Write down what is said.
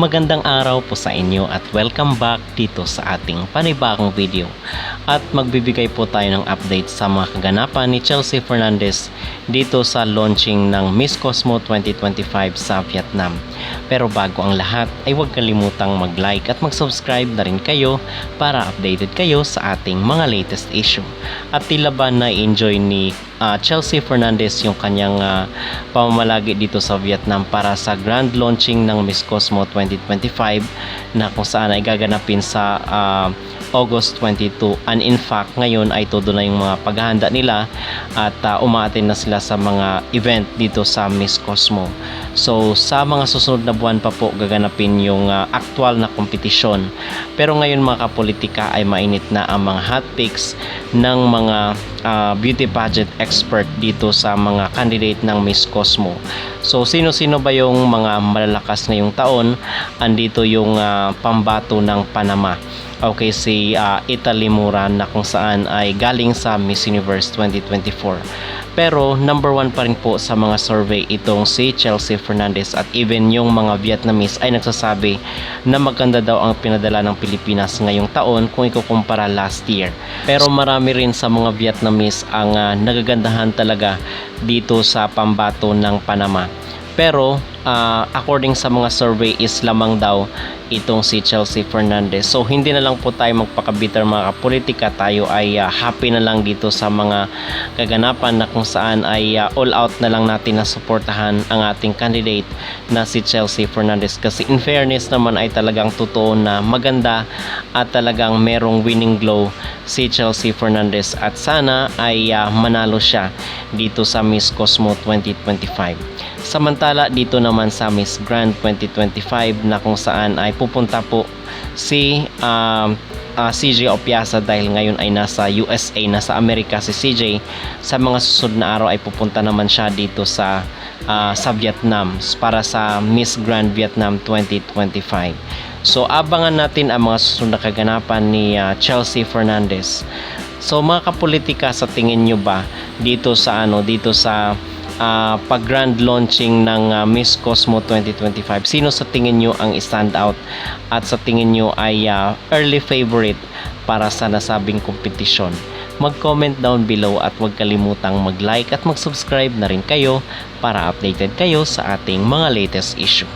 Magandang araw po sa inyo at welcome back dito sa ating panibagong video. At magbibigay po tayo ng update sa mga kaganapan ni Chelsea Fernandez dito sa launching ng Miss Cosmo 2025 sa Vietnam. Pero bago ang lahat ay huwag kalimutang mag-like at mag-subscribe na rin kayo para updated kayo sa ating mga latest issue. At tila ba na-enjoy ni ah, Chelsea Fernandez yung kanyang ah, pamamalagi dito sa Vietnam para sa grand launching ng Miss Cosmo 2025 na kung saan ay gaganapin sa ah, August 22 and in fact ngayon ay todo na yung mga paghahanda nila at uh, umaatin na sila sa mga event dito sa Miss Cosmo. So sa mga susunod na buwan pa po gaganapin yung uh, actual na kompetisyon. Pero ngayon mga kapolitika ay mainit na ang mga hot picks ng mga uh, beauty pageant expert dito sa mga candidate ng Miss Cosmo. So sino-sino ba yung mga malalakas ngayong taon? Andito yung uh, pambato ng Panama Okay, si uh, Italy Moran na kung saan ay galing sa Miss Universe 2024. Pero number one pa rin po sa mga survey itong si Chelsea Fernandez at even yung mga Vietnamese ay nagsasabi na maganda daw ang pinadala ng Pilipinas ngayong taon kung ikukumpara last year. Pero marami rin sa mga Vietnamese ang uh, nagagandahan talaga dito sa pambato ng Panama. Pero uh, according sa mga survey is lamang daw itong si Chelsea Fernandez. So hindi na lang po tayo magpakabitter mga kapolitika. Tayo ay uh, happy na lang dito sa mga kaganapan na kung saan ay uh, all out na lang natin na suportahan ang ating candidate na si Chelsea Fernandez. Kasi in fairness naman ay talagang totoo na maganda at talagang merong winning glow si Chelsea Fernandez at sana ay uh, manalo siya dito sa Miss Cosmo 2025. Samantala dito naman sa Miss Grand 2025 na kung saan ay pupunta po si um, uh, CJ Opiasa dahil ngayon ay nasa USA, nasa Amerika si CJ. Sa mga susunod na araw ay pupunta naman siya dito sa uh, sa Vietnam para sa Miss Grand Vietnam 2025. So abangan natin ang mga susunod na kaganapan ni uh, Chelsea Fernandez. So mga kapolitika sa tingin nyo ba dito sa ano dito sa uh, pag grand launching ng uh, Miss Cosmo 2025 sino sa tingin nyo ang stand out at sa tingin nyo ay uh, early favorite para sa nasabing kompetisyon? Mag-comment down below at huwag kalimutang mag-like at mag-subscribe na rin kayo para updated kayo sa ating mga latest issue